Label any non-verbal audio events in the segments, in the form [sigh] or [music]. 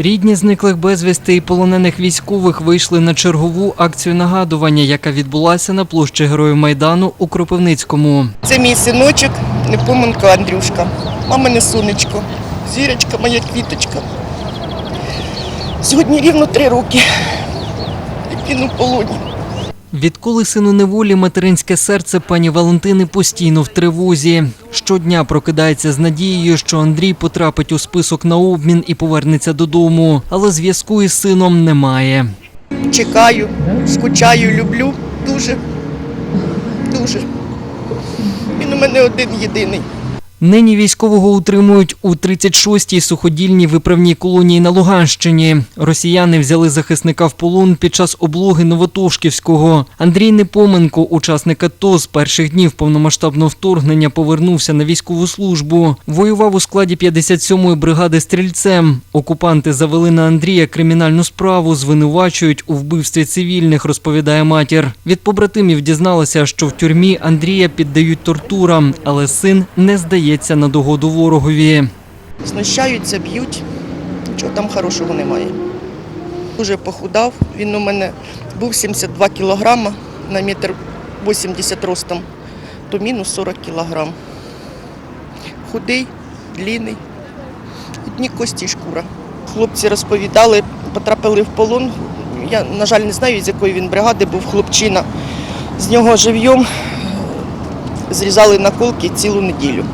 Рідні зниклих безвісти і полонених військових вийшли на чергову акцію нагадування, яка відбулася на площі Героїв Майдану у Кропивницькому. Це мій синочок, Непоменко Андрюшка, мамине сонечко, зірочка, моя квіточка. Сьогодні рівно три роки, він у полоні. Відколи сину неволі материнське серце пані Валентини постійно в тривозі. Щодня прокидається з надією, що Андрій потрапить у список на обмін і повернеться додому, але зв'язку із сином немає. Чекаю, скучаю, люблю дуже, дуже. Він у мене один єдиний. Нині військового утримують у 36-й суходільній виправній колонії на Луганщині. Росіяни взяли захисника в полон під час облоги Новотошківського. Андрій Непоменко, учасник АТО, з перших днів повномасштабного вторгнення повернувся на військову службу. Воював у складі 57-ї бригади стрільцем. Окупанти завели на Андрія кримінальну справу, звинувачують у вбивстві цивільних, розповідає матір. Від побратимів дізналася, що в тюрмі Андрія піддають тортурам, але син не здається на догоду ворогові. Знущаються, б'ють. Нічого там хорошого немає. Дуже похудав. Він у мене був 72 кілограма на метр 80 ростом, то мінус 40 кілограм. Худий, длинний, одні кості і шкура. Хлопці розповідали, потрапили в полон. Я, на жаль, не знаю, з якої він бригади був хлопчина. З нього живьом зрізали наколки цілу неділю.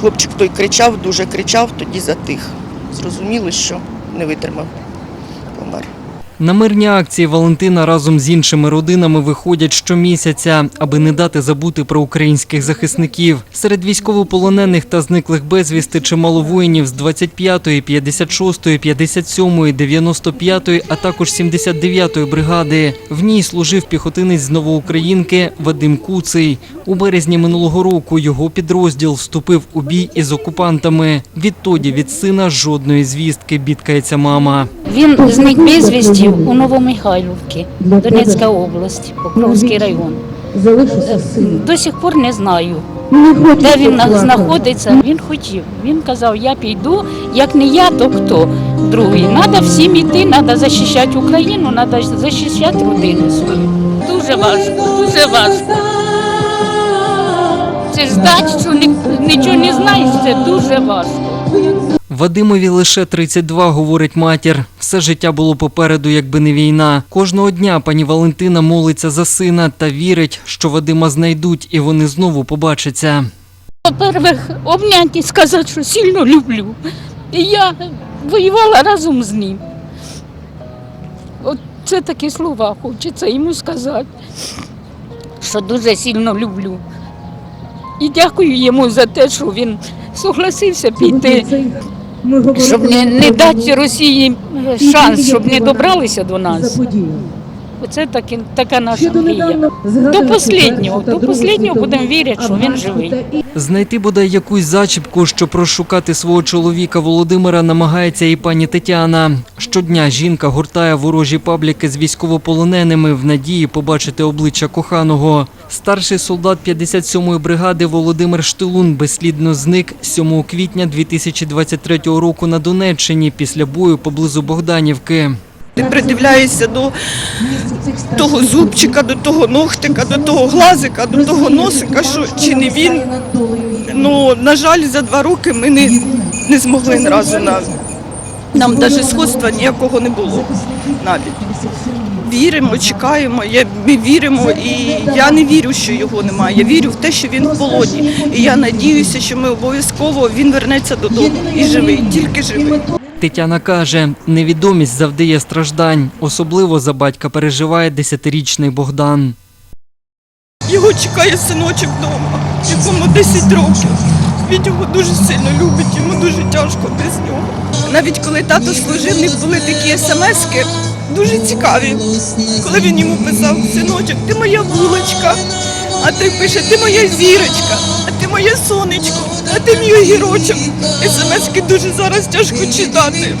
Хлопчик той кричав, дуже кричав, тоді затих. Зрозуміло, що не витримав, помер. На мирні акції Валентина разом з іншими родинами виходять щомісяця, аби не дати забути про українських захисників. Серед військовополонених та зниклих безвісти чимало воїнів з 25-ї, 56-ї, 57-ї, 95-ї, а також 79-ї бригади. В ній служив піхотинець з Новоукраїнки Вадим Куций. У березні минулого року його підрозділ вступив у бій із окупантами. Відтоді від сина жодної звістки бідкається мама. Він зник безвісті у Новомихайлівці, Донецька область, Покровський район. Залишився. До сих пор не знаю, де він знаходиться. Він хотів. Він казав, я піду, як не я, то хто другий. Треба всім йти, треба захищати Україну, треба захищати родину свою. Дуже важко, дуже важко. Це ж що нічого не знаєш, це дуже важко. Вадимові лише 32, говорить матір. Все життя було попереду, якби не війна. Кожного дня пані Валентина молиться за сина та вірить, що Вадима знайдуть і вони знову побачаться. По-перше, обняти і сказати, що сильно люблю. І я воювала разом з ним. От це такі слова хочеться йому сказати, що дуже сильно люблю. І дякую йому за те, що він согласився піти, Ми щоб не, не дати Росії шанс, щоб не добралися до нас. нас. Оце таки, така наша мрія. До останнього, до останнього будемо вірити, що він живий. Знайти бодай якусь зачіпку, щоб розшукати свого чоловіка Володимира, намагається і пані Тетяна. Щодня жінка гуртає ворожі пабліки з військовополоненими в надії побачити обличчя коханого. Старший солдат 57-ї бригади Володимир Штилун безслідно зник 7 квітня 2023 року на Донеччині після бою поблизу Богданівки. Ти придивляєшся до того зубчика, до того ногтика, до того глазика, до того носика, що чи не він. Ну, на жаль, за два роки ми не, не змогли ні разу на нам навіть сходства ніякого не було навіть. Віримо, чекаємо, я, ми віримо, і я не вірю, що його немає. Я вірю в те, що він в полоні. І я надіюся, що ми обов'язково він вернеться додому і живий, тільки живий. Тетяна каже, невідомість завдає страждань. Особливо за батька переживає десятирічний Богдан. Його чекає синочок вдома, якому 10 років. Він його дуже сильно любить, йому дуже тяжко без нього. Навіть коли тато служив, них були такі смски, дуже цікаві. Коли він йому писав, синочок, ти моя булочка, а той пише, ти моя зірочка, а ти моє сонечко, а ти мій огірочок. Смски дуже зараз тяжко читати.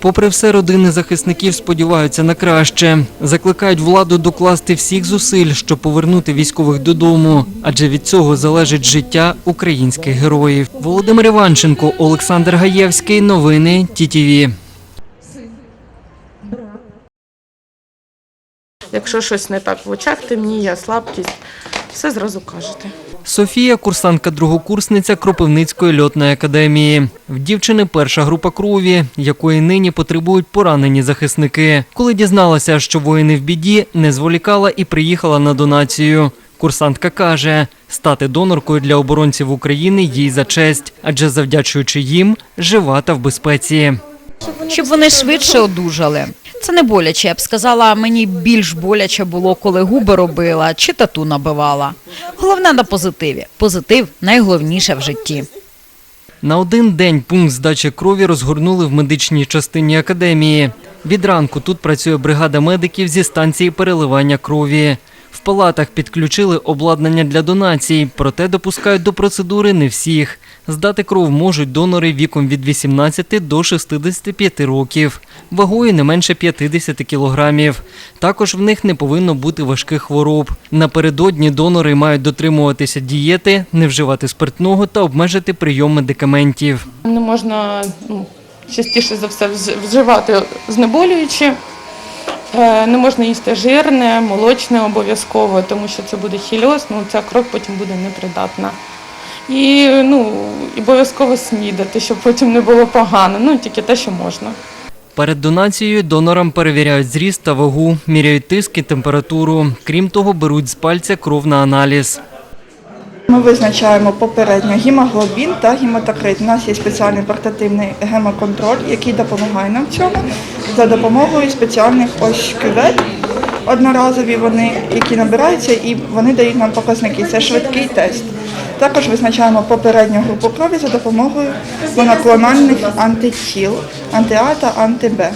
Попри все, родини захисників сподіваються на краще. Закликають владу докласти всіх зусиль, щоб повернути військових додому, адже від цього залежить життя українських героїв. Володимир Іванченко, Олександр Гаєвський. Новини ТІТІВІ. Якщо щось не так в очах темніє, слабкість, все зразу кажете. Софія курсантка другокурсниця Кропивницької льотної академії. В дівчини перша група крові, якої нині потребують поранені захисники. Коли дізналася, що воїни в біді, не зволікала і приїхала на донацію. Курсантка каже, стати доноркою для оборонців України їй за честь, адже завдячуючи їм, жива та в безпеці. щоб вони швидше одужали. Це не боляче. Я б сказала, мені більш боляче було, коли губи робила чи тату набивала. Головне на позитиві. Позитив найголовніше в житті. На один день пункт здачі крові розгорнули в медичній частині академії. Від ранку тут працює бригада медиків зі станції переливання крові. В палатах підключили обладнання для донацій, проте допускають до процедури не всіх. Здати кров можуть донори віком від 18 до 65 років, вагою не менше 50 кілограмів. Також в них не повинно бути важких хвороб. Напередодні донори мають дотримуватися дієти, не вживати спиртного та обмежити прийом медикаментів. Не можна ну, частіше за все вживати знеболюючі. Е, Не можна їсти жирне, молочне обов'язково, тому що це буде хільоз, ну ця кров потім буде непридатна. І ну, і обов'язково снідати, щоб потім не було погано. Ну тільки те, що можна. Перед донацією донорам перевіряють зріст та вагу, міряють тиск і температуру. Крім того, беруть з пальця кров на аналіз. Ми визначаємо попередньо гемоглобін та гематокрит. У нас є спеціальний портативний гемоконтроль, який допомагає нам в цьому за допомогою спеціальних ось кювет одноразові вони, які набираються, і вони дають нам показники. Це швидкий тест. Також визначаємо попередню групу крові за допомогою моноклональних антитіл, анти-А та анти-Б.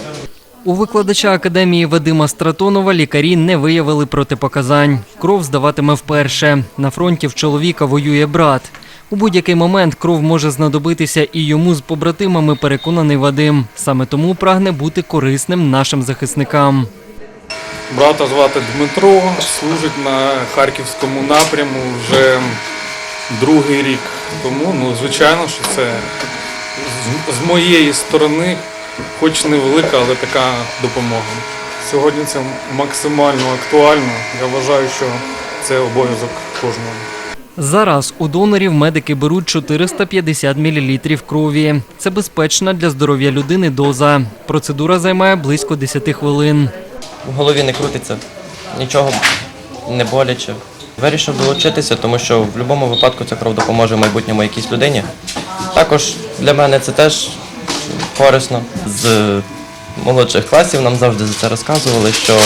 У викладача академії Вадима Стратонова лікарі не виявили протипоказань. Кров здаватиме вперше. На фронті в чоловіка воює брат. У будь-який момент кров може знадобитися і йому з побратимами, переконаний Вадим. Саме тому прагне бути корисним нашим захисникам. Брата звати Дмитро, служить на харківському напряму вже другий рік. Тому, ну, звичайно, що це з, моєї сторони, хоч невелика, але така допомога. Сьогодні це максимально актуально. Я вважаю, що це обов'язок кожного. Зараз у донорів медики беруть 450 мл крові. Це безпечна для здоров'я людини доза. Процедура займає близько 10 хвилин. В голові не крутиться, нічого не боляче. Вирішив долучитися, тому що в будь-якому випадку ця кров допоможе в майбутньому якійсь людині. Також для мене це теж корисно. З молодших класів нам завжди за це розказували, що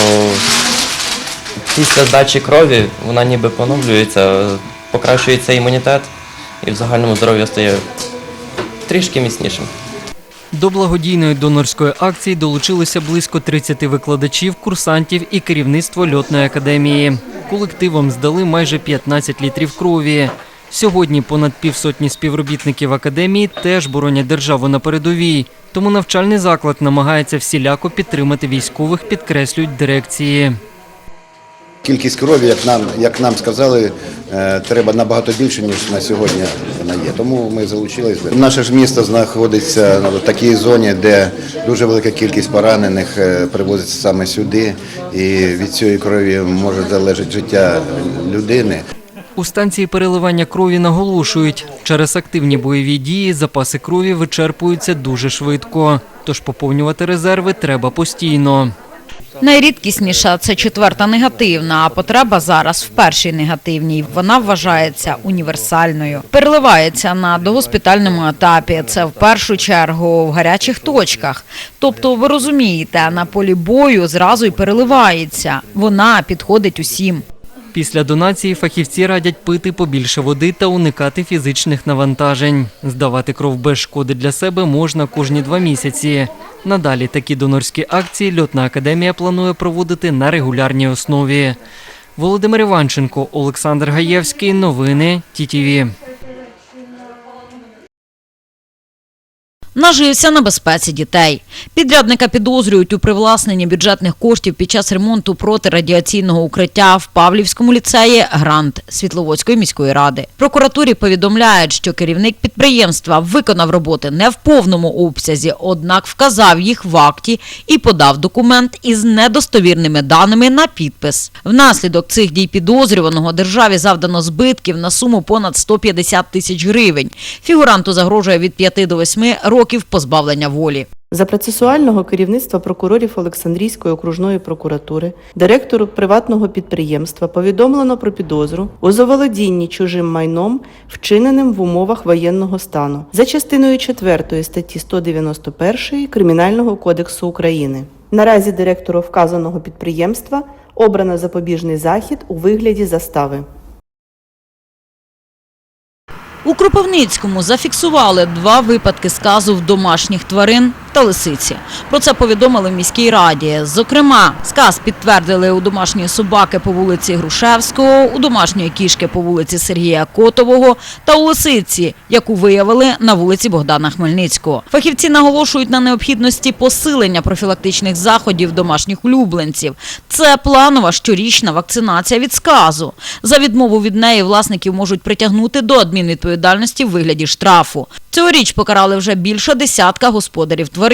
після здачі крові вона ніби поновлюється, покращується імунітет і в загальному здоров'я стає трішки міцнішим. До благодійної донорської акції долучилися близько 30 викладачів, курсантів і керівництво льотної академії. Колективом здали майже 15 літрів крові. Сьогодні понад півсотні співробітників академії теж боронять державу на передовій. Тому навчальний заклад намагається всіляко підтримати військових, підкреслюють дирекції. Кількість крові, як нам, як нам сказали, е, треба набагато більше, ніж на сьогодні вона є. Тому ми залучились. Наше ж місто знаходиться в такій зоні, де дуже велика кількість поранених е, привозиться саме сюди, і від цієї крові може залежати життя людини. У станції переливання крові наголошують, через активні бойові дії запаси крові вичерпуються дуже швидко, тож поповнювати резерви треба постійно. Найрідкісніша це четверта негативна, а потреба зараз в першій негативній. Вона вважається універсальною. Переливається на догоспітальному етапі. Це в першу чергу в гарячих точках. Тобто, ви розумієте, на полі бою зразу й переливається. Вона підходить усім. Після донації фахівці радять пити побільше води та уникати фізичних навантажень. Здавати кров без шкоди для себе можна кожні два місяці. Надалі такі донорські акції льотна академія планує проводити на регулярній основі. Володимир Іванченко, Олександр Гаєвський. Новини ТІТІВІ. Нажився на безпеці дітей. Підрядника підозрюють у привласненні бюджетних коштів під час ремонту протирадіаційного укриття в Павлівському ліцеї Грант Світловодської міської ради. Прокуратурі повідомляють, що керівник підприємства виконав роботи не в повному обсязі, однак вказав їх в акті і подав документ із недостовірними даними на підпис. Внаслідок цих дій підозрюваного державі завдано збитків на суму понад 150 тисяч гривень. Фігуранту загрожує від 5 до 8 років позбавлення волі. За процесуального керівництва прокурорів Олександрійської окружної прокуратури директору приватного підприємства повідомлено про підозру у заволодінні чужим майном, вчиненим в умовах воєнного стану за частиною 4 статті 191 Кримінального кодексу України. Наразі директору вказаного підприємства обрано запобіжний захід у вигляді застави. У Кропивницькому зафіксували два випадки сказу в домашніх тварин та лисиці. Про це повідомили в міській раді. Зокрема, сказ підтвердили у домашньої собаки по вулиці Грушевського, у домашньої кішки по вулиці Сергія Котового та у лисиці, яку виявили на вулиці Богдана Хмельницького. Фахівці наголошують на необхідності посилення профілактичних заходів домашніх улюбленців. Це планова щорічна вакцинація від сказу. За відмову від неї власників можуть притягнути до адмінвідповідальності в вигляді штрафу. Цьогоріч покарали вже більше десятка господарів тварин.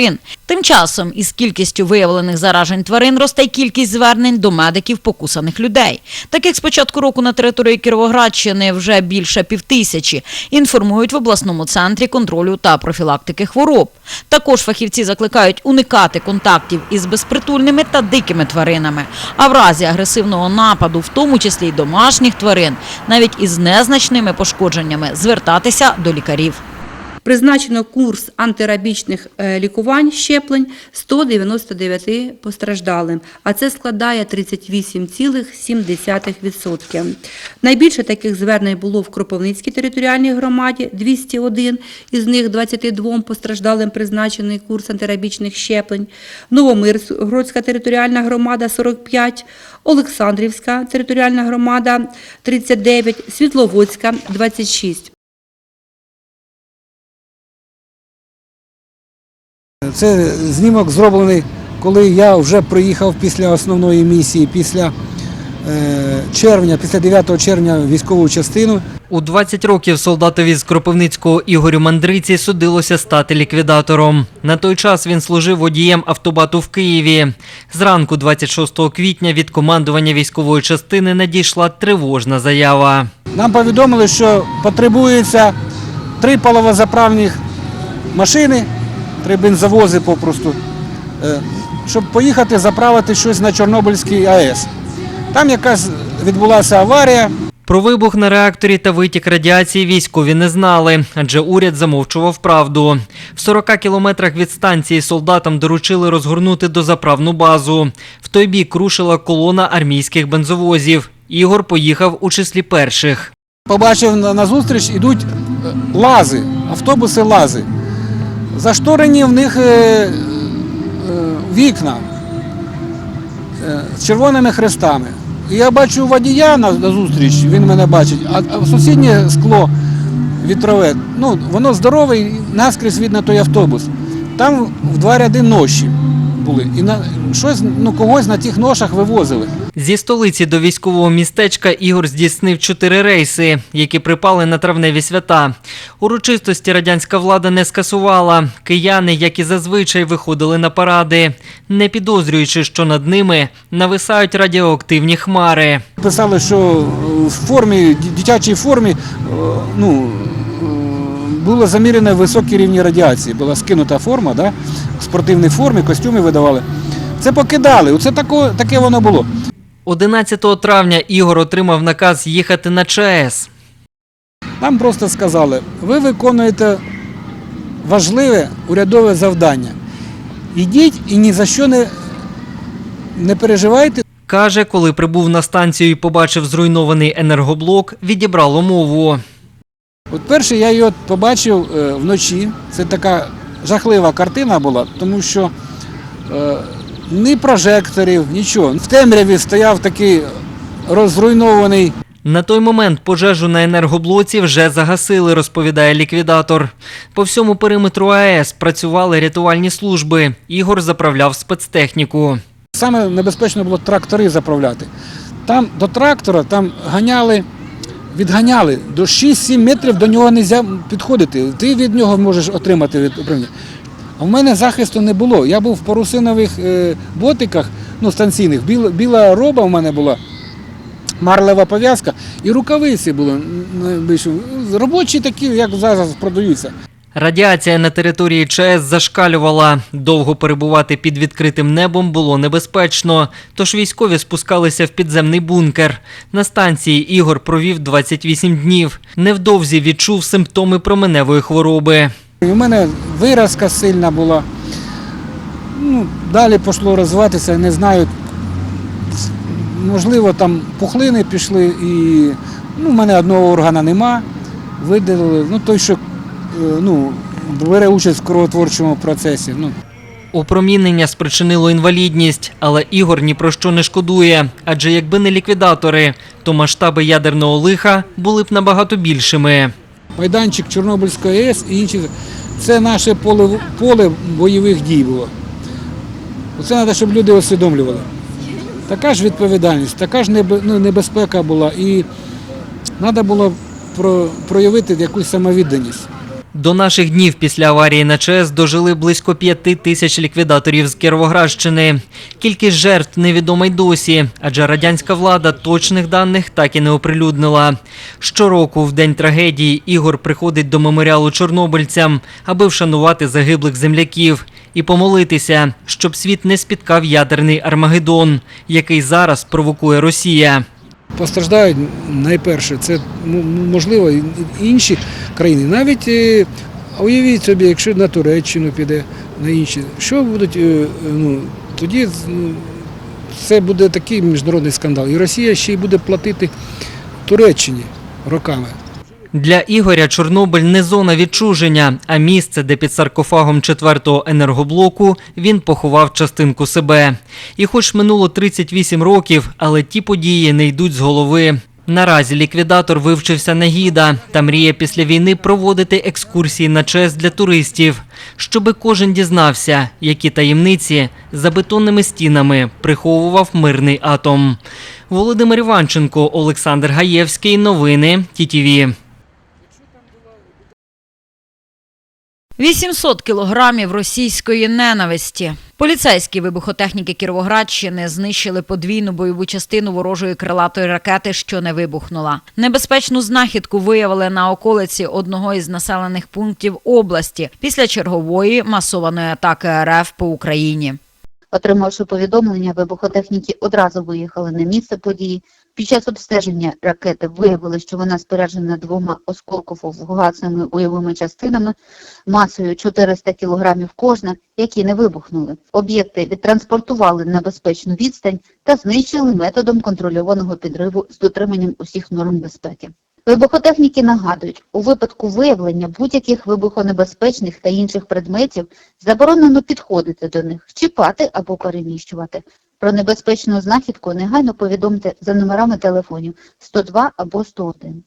Тим часом із кількістю виявлених заражень тварин росте й кількість звернень до медиків покусаних людей. Таких з початку року на території Кіровоградщини вже більше півтисячі. Інформують в обласному центрі контролю та профілактики хвороб. Також фахівці закликають уникати контактів із безпритульними та дикими тваринами. А в разі агресивного нападу, в тому числі й домашніх тварин, навіть із незначними пошкодженнями, звертатися до лікарів. Призначено курс антирабічних е, лікувань щеплень 199 постраждалим, а це складає 38,7%. Найбільше таких звернень було в Кропивницькій територіальній громаді 201, із них 22 постраждалим призначений курс антирабічних щеплень. Новомирська територіальна громада 45, Олександрівська територіальна громада 39, Світловодська 26. Це знімок зроблений, коли я вже приїхав після основної місії, після е, червня, після 9 червня військову частину. У 20 років солдатові з Кропивницького Ігорю Мандриці судилося стати ліквідатором. На той час він служив водієм автобату в Києві. Зранку 26 квітня від командування військової частини надійшла тривожна заява. Нам повідомили, що потребується три паливозаправних машини, три бензовози попросту, е, щоб поїхати заправити щось на Чорнобильський АЕС. Там якась відбулася аварія, Про вибух на реакторі та витік радіації військові не знали, адже уряд замовчував правду. В 40 кілометрах від станції солдатам доручили розгорнути дозаправну базу. В той бік рушила колона армійських бензовозів. Ігор поїхав у числі перших. побачив на, на зустріч ідуть е, лази, автобуси лази. Зашторені в них е, е, вікна е, з червоними хрестами. І я бачу водія на, зустріч, він мене бачить, а сусіднє скло вітрове, ну, воно здорове, і наскрізь видно той автобус. Там в два ряди ноші були. І на, щось, ну, когось на тих ношах вивозили. Зі столиці до військового містечка Ігор здійснив чотири рейси, які припали на травневі свята. Урочистості радянська влада не скасувала. Кияни, як і зазвичай, виходили на паради, не підозрюючи, що над ними нависають радіоактивні хмари. Писали, що в формі, дитячій формі е, ну, було замірено високі рівні радіації. Була скинута форма, да? в спортивній формі, костюми видавали. Це покидали. Оце тако, таке воно було. 11 травня Ігор отримав наказ їхати на ЧАЕС. Нам просто сказали, ви виконуєте важливе урядове завдання. Ідіть і ні за що не, не переживайте. Каже, коли прибув на станцію і побачив зруйнований енергоблок, відібрало мову. От перше я його побачив е, вночі. Це така жахлива картина була, тому що е, ні прожекторів, нічого. В темряві стояв такий розруйнований На той момент пожежу на енергоблоці вже загасили, розповідає ліквідатор. По всьому периметру АЕС працювали рятувальні служби. Ігор заправляв спецтехніку. Саме небезпечно було трактори заправляти. Там до трактора там ганяли, відганяли до 6-7 метрів до нього не можна підходити. Ти від нього можеш отримати від. А в мене захисту не було. Я був в парусинових е, ботиках, ну, станційних. Біла, біла роба в мене була, марлева пов'язка і рукавиці були. Робочі такі, як зараз продаються. Радіація на території ЧАЕС зашкалювала. Довго перебувати під відкритим небом було небезпечно, тож військові спускалися в підземний бункер. На станції Ігор провів 28 днів. Невдовзі відчув симптоми променевої хвороби. У мене виразка сильна була. Ну, далі пішло розвиватися, не знаю. Можливо, там пухлини пішли і ну, в мене одного органа нема. Видалили. Ну, той, що ну, бере участь в кровотворчому процесі. Ну, Опромінення спричинило інвалідність, але Ігор ні про що не шкодує. Адже якби не ліквідатори, то масштаби ядерного лиха були б набагато більшими. майданчик Чорнобильської АЕС і інші. Це наше поле, поле бойових дій було. Оце треба, щоб люди усвідомлювали. Така ж відповідальність, така ж ну, небезпека була. І треба було про, проявити якусь самовідданість. До наших днів після аварії на ЧАЕС дожили близько п'яти тисяч ліквідаторів з Кіровоградщини. Кількість жертв невідома й досі, адже радянська влада точних даних так і не оприлюднила. Щороку, в день трагедії, Ігор приходить до меморіалу чорнобильцям, аби вшанувати загиблих земляків і помолитися, щоб світ не спіткав ядерний Армагеддон, який зараз провокує Росія. Постраждають найперше, це ну, можливо інші країни. Навіть е, уявіть собі, якщо на Туреччину піде, на інші, що будуть, е, ну, тоді ну, це буде такий міжнародний скандал. І Росія ще й буде платити Туреччині роками. Для Ігоря Чорнобиль не зона відчуження, а місце, де під саркофагом четвертого енергоблоку він поховав частинку себе. І хоч минуло 38 років, але ті події не йдуть з голови. Наразі ліквідатор вивчився на гіда та мріє після війни проводити екскурсії на честь для туристів, щоби кожен дізнався, які таємниці за бетонними стінами приховував мирний атом. Володимир Іванченко, Олександр Гаєвський. Новини ТІТІВІ. 800 кілограмів російської ненависті. Поліцейські вибухотехніки Кіровоградщини знищили подвійну бойову частину ворожої крилатої ракети, що не вибухнула. Небезпечну знахідку виявили на околиці одного із населених пунктів області після чергової масованої атаки РФ по Україні. Отримавши повідомлення, вибухотехніки одразу виїхали на місце події. Під час обстеження ракети виявили, що вона споряджена двома осколково-фугасними бойовими частинами масою 400 кг кожна, які не вибухнули. Об'єкти відтранспортували на безпечну відстань та знищили методом контрольованого підриву з дотриманням усіх норм безпеки. Вибухотехніки нагадують, у випадку виявлення будь-яких вибухонебезпечних та інших предметів заборонено підходити до них, чіпати або переміщувати. Про небезпечну знахідку негайно повідомте за номерами телефонів 102 або 101.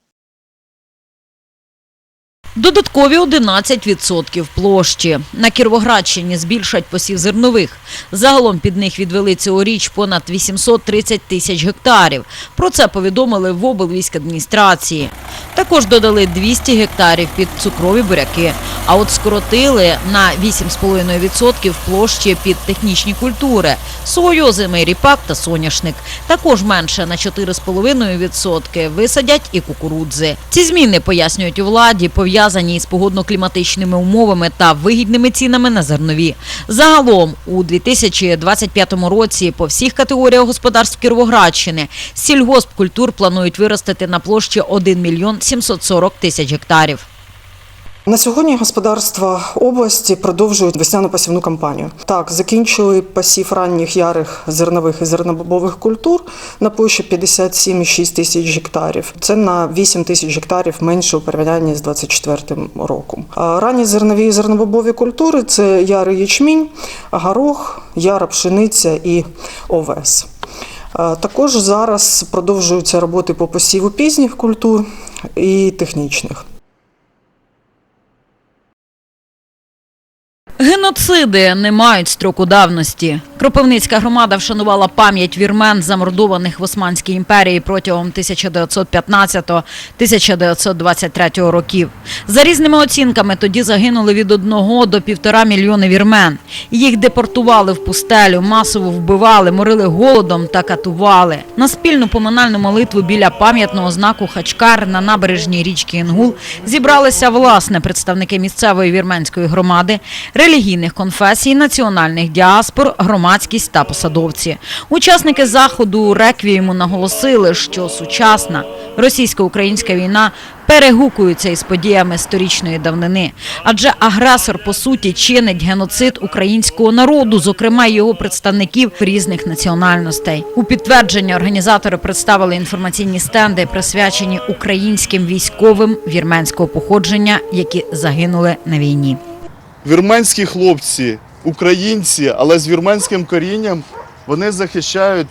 Додаткові 11% площі. На Кіровоградщині збільшать посів зернових. Загалом під них відвели цьогоріч понад 830 тисяч гектарів. Про це повідомили в облвійськадміністрації. Також додали 200 гектарів під цукрові буряки. А от скоротили на 8,5% площі під технічні культури – сою, ріпак та соняшник. Також менше на 4,5% висадять і кукурудзи. Ці зміни, пояснюють у владі, пов'язані із погодно-кліматичними умовами та вигідними цінами на зернові. Загалом у 2025 році по всіх категоріях господарств Кіровоградщини сільгоспкультур планують виростити на площі 1 мільйон 740 тисяч гектарів. На сьогодні господарства області продовжують весняну посівну кампанію. Так, закінчили посів ранніх ярих зернових і зернобобових культур на площі 57,6 тисяч гектарів. Це на 8 тисяч гектарів менше у порівнянні з 24 роком. Ранні зернові і зернобобові культури це ярий ячмінь, горох, яра пшениця і овес. Також зараз продовжуються роботи по посіву пізніх культур і технічних. Геноциди не мають строку давності. Кропивницька громада вшанувала пам'ять вірмен, замордованих в Османській імперії протягом 1915-1923 років. За різними оцінками тоді загинули від 1 до півтора мільйони вірмен. Їх депортували в пустелю, масово вбивали, морили голодом та катували. На спільну поминальну молитву біля пам'ятного знаку Хачкар на набережній річки Інгул зібралися власне представники місцевої вірменської громади, релігійних конфесій, національних діаспор, громадськість та посадовці. Учасники заходу реквієму наголосили, що сучасна російсько-українська війна перегукується із подіями сторічної давнини, адже агресор по суті чинить геноцид українського народу, зокрема його представників різних національностей. У підтвердження організатори представили інформаційні стенди, присвячені українським військовим вірменського походження, які загинули на війні. Вірменські хлопці, українці, але з вірменським корінням, вони захищають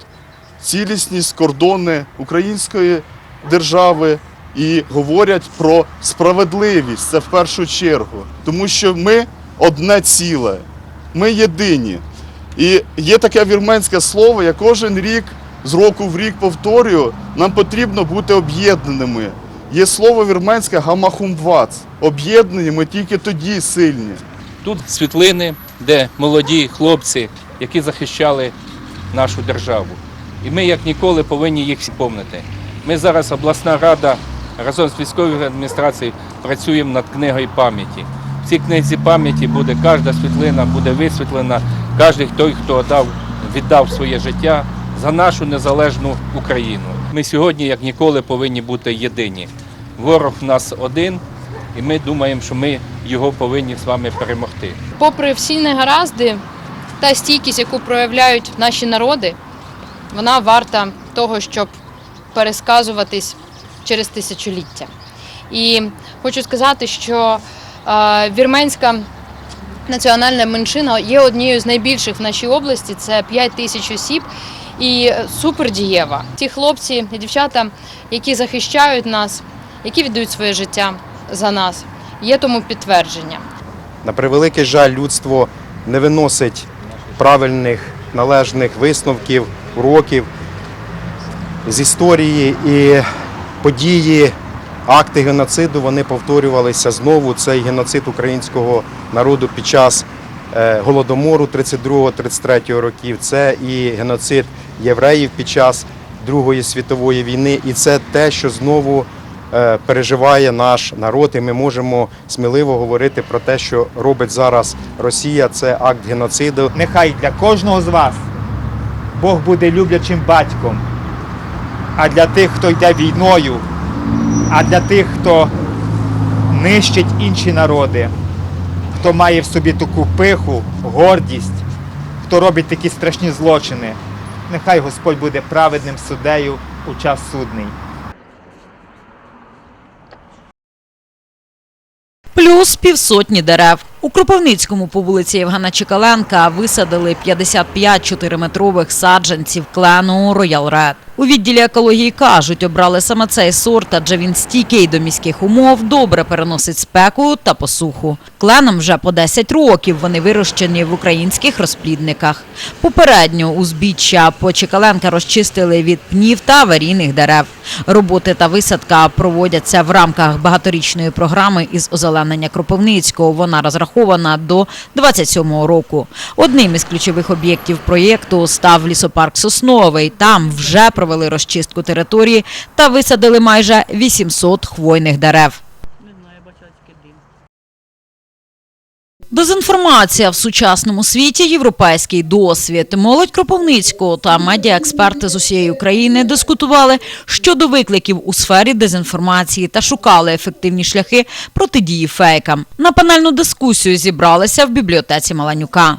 цілісність кордони української держави і говорять про справедливість. Це в першу чергу. Тому що ми одне ціле, ми єдині. І є таке вірменське слово, я кожен рік з року в рік повторюю, нам потрібно бути об'єднаними. Є слово вірменське гамахумвац. Об'єднані ми тільки тоді сильні. Тут світлини, де молоді хлопці, які захищали нашу державу. І ми, як ніколи, повинні їх помнити. Ми зараз, обласна рада, разом з військовою адміністрацією працюємо над книгою пам'яті. В цій книзі пам'яті буде кожна світлина, буде висвітлена, кожен той, хто дав, віддав своє життя за нашу незалежну Україну. Ми сьогодні, як ніколи, повинні бути єдині. Ворог в нас один, і ми думаємо, що ми його повинні з вами перемогти. попри всі негаразди, та стійкість, яку проявляють наші народи, вона варта того, щоб пересказуватись через тисячоліття. І хочу сказати, що е, вірменська національна меншина є однією з найбільших в нашій області. Це 5 тисяч осіб і супердієва. Ті хлопці і дівчата, які захищають нас, які віддають своє життя за нас, є тому підтвердження. На превеликий жаль, людство не виносить правильних належних висновків, уроків з історії і події, акти геноциду вони повторювалися знову. Цей геноцид українського народу під час е, голодомору 32-33 років. Це і геноцид євреїв під час Другої світової війни, і це те, що знову переживає наш народ, і ми можемо сміливо говорити про те, що робить зараз Росія. Це акт геноциду. Нехай для кожного з вас Бог буде люблячим батьком. А для тих, хто йде війною, а для тих, хто нищить інші народи, хто має в собі таку пиху, гордість, хто робить такі страшні злочини, нехай Господь буде праведним суддею у час судний. Плюс півсотні дерев. У Кропивницькому по вулиці Євгена Чекаленка висадили 55 4-метрових саджанців клену Роял Ред. У відділі екології кажуть, обрали саме цей сорт, адже він стійкий до міських умов, добре переносить спеку та посуху. Кленам вже по 10 років вони вирощені в українських розплідниках. Попередньо узбіччя по Чекаленка розчистили від пнів та аварійних дерев. Роботи та висадка проводяться в рамках багаторічної програми із озеленення Кропивницького. Вона розрахована до 27-го року. Одним із ключових об'єктів проєкту став лісопарк Сосновий. Там вже провели розчистку території та висадили майже 800 хвойних дерев. Дезінформація в сучасному світі, європейський досвід. Молодь Кропивницького та медіаексперти з усієї України дискутували щодо викликів у сфері дезінформації та шукали ефективні шляхи протидії фейкам. На панельну дискусію зібралися в бібліотеці Маланюка.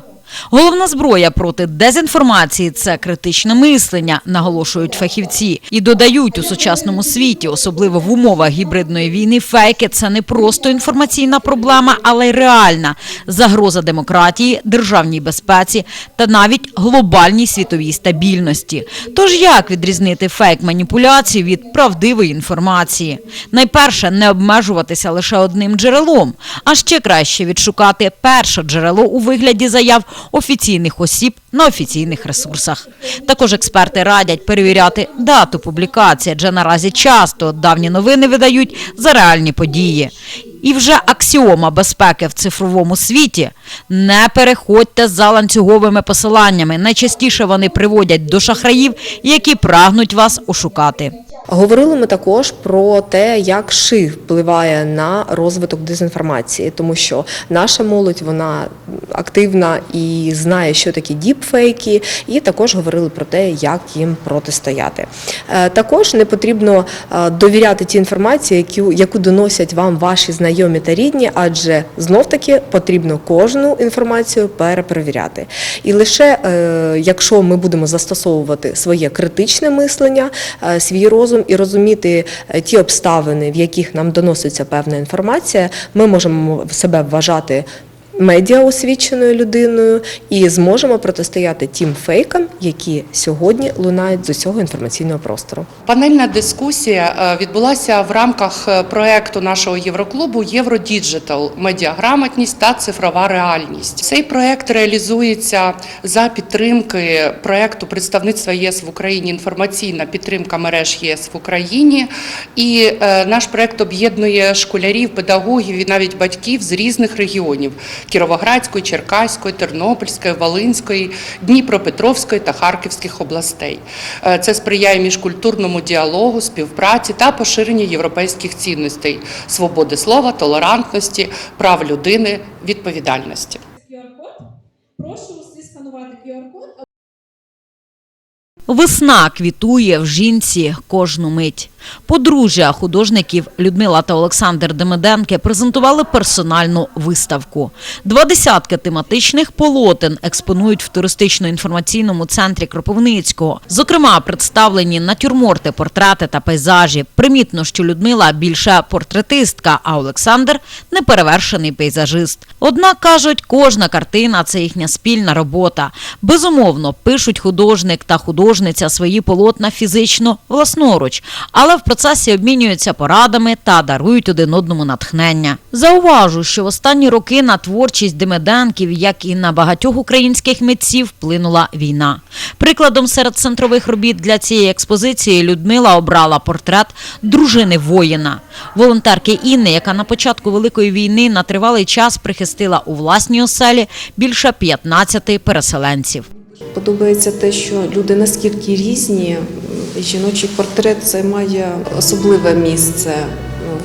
Головна зброя проти дезінформації це критичне мислення, наголошують фахівці. І додають у сучасному світі, особливо в умовах гібридної війни, фейки це не просто інформаційна проблема, але й реальна загроза демократії, державній безпеці та навіть глобальній світовій стабільності. Тож як відрізнити фейк маніпуляції від правдивої інформації? Найперше не обмежуватися лише одним джерелом, а ще краще відшукати перше джерело у вигляді заяв офіційних осіб на офіційних ресурсах. Також експерти радять перевіряти дату публікації, адже наразі часто давні новини видають за реальні події. І вже аксіома безпеки в цифровому світі не переходьте за ланцюговими посиланнями. Найчастіше вони приводять до шахраїв, які прагнуть вас ошукати. Говорили ми також про те, як ши впливає на розвиток дезінформації, тому що наша молодь вона активна і знає, що такі діпфейки, і також говорили про те, як їм протистояти. Е, Також не потрібно е, довіряти тій інформації, яку, доносять вам ваші знайомі та рідні, адже знов таки потрібно кожну інформацію перепровіряти. І лише е, якщо ми будемо застосовувати своє критичне мислення, свій розум і розуміти е, ті обставини, в яких нам доноситься певна інформація, ми можемо себе вважати. Медіа освіченою людиною і зможемо протистояти тим фейкам, які сьогодні лунають з усього інформаційного простору. Панельна дискусія е, відбулася в рамках е, проекту нашого Євроклубу Євродіджитал медіаграмотність та цифрова реальність. Цей проект реалізується за підтримки проекту представництва ЄС в Україні інформаційна підтримка мереж ЄС в Україні. І е, наш проект об'єднує школярів, педагогів і навіть батьків з різних регіонів Кіровоградської, Черкаської, Тернопільської, Волинської, Дніпропетровської та Харківських областей. Е, Це сприяє міжкультурному діалогу, співпраці та поширенню європейських цінностей свободи слова, толерантності, прав людини, відповідальності. Прошу усі сканувати QR-код. Весна квітує в жінці кожну мить. Подружжя художників Людмила та Олександр Демиденки презентували персональну виставку. Два десятки тематичних полотен експонують в туристично-інформаційному центрі Кропивницького. Зокрема, представлені натюрморти, портрети та пейзажі. Примітно, що Людмила більше портретистка, а Олександр неперевершений пейзажист. Однак кажуть, кожна картина це їхня спільна робота. Безумовно, пишуть художник та художниця свої полотна фізично власноруч, але в процесі обмінюються порадами та дарують один одному натхнення. Зауважу, що в останні роки на творчість Демиденків, як і на багатьох українських митців, вплинула війна. Прикладом серед центрових робіт для цієї експозиції Людмила обрала портрет дружини воїна, волонтерки Інни, яка на початку великої війни на тривалий час прихистила у власній оселі більше 15 переселенців. Подобається те, що люди наскільки різні, жіночий портрет це має особливе місце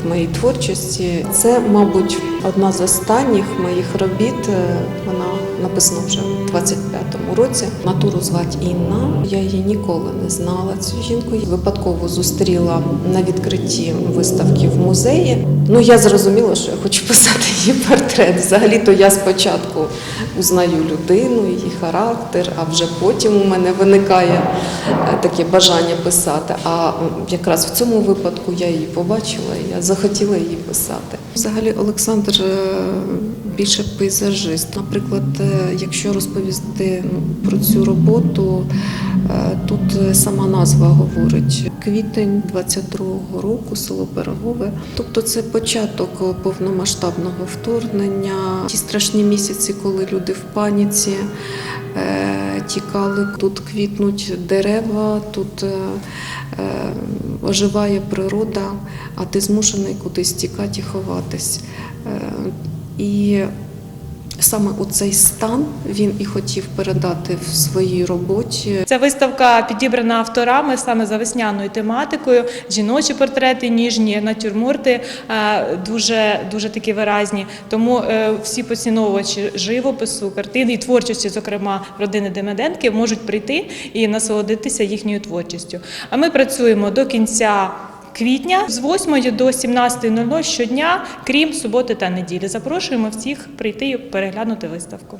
в моїй творчості. Це, мабуть, одна з останніх моїх робіт. Е, Вона написана вже в 25-му році. Натуру звати Інна. Я її ніколи не знала. Цю жінку випадково зустріла на відкритті виставки в музеї. Ну я зрозуміла, що я хочу писати [laughs] її портрет. Взагалі-то я спочатку узнаю людину, її характер, а вже потім у мене виникає е, таке бажання писати. А якраз в цьому випадку я її побачила, і я захотіла її писати. Взагалі, Олександр е, більше пейзажист. Наприклад, е, якщо розповісти ну, про цю роботу, е, тут сама назва говорить квітень 22-го року, село Пирогове. Тобто це початок повномасштабного вторгнення, ті страшні місяці, коли люди в паніці е, тікали. Тут квітнуть дерева, тут оживає природа, а ти змушений кудись тікати і ховатись. І саме оцей стан він і хотів передати в своїй роботі. Ця виставка підібрана авторами саме за весняною тематикою. Жіночі портрети, ніжні натюрморти е, дуже, дуже такі виразні. Тому е, всі поціновувачі живопису, картини і творчості, зокрема родини Демеденки, можуть прийти і насолодитися їхньою творчістю. А ми працюємо до кінця. Квітня з 8 до 17.00 щодня, крім суботи та неділі. Запрошуємо всіх прийти і переглянути виставку.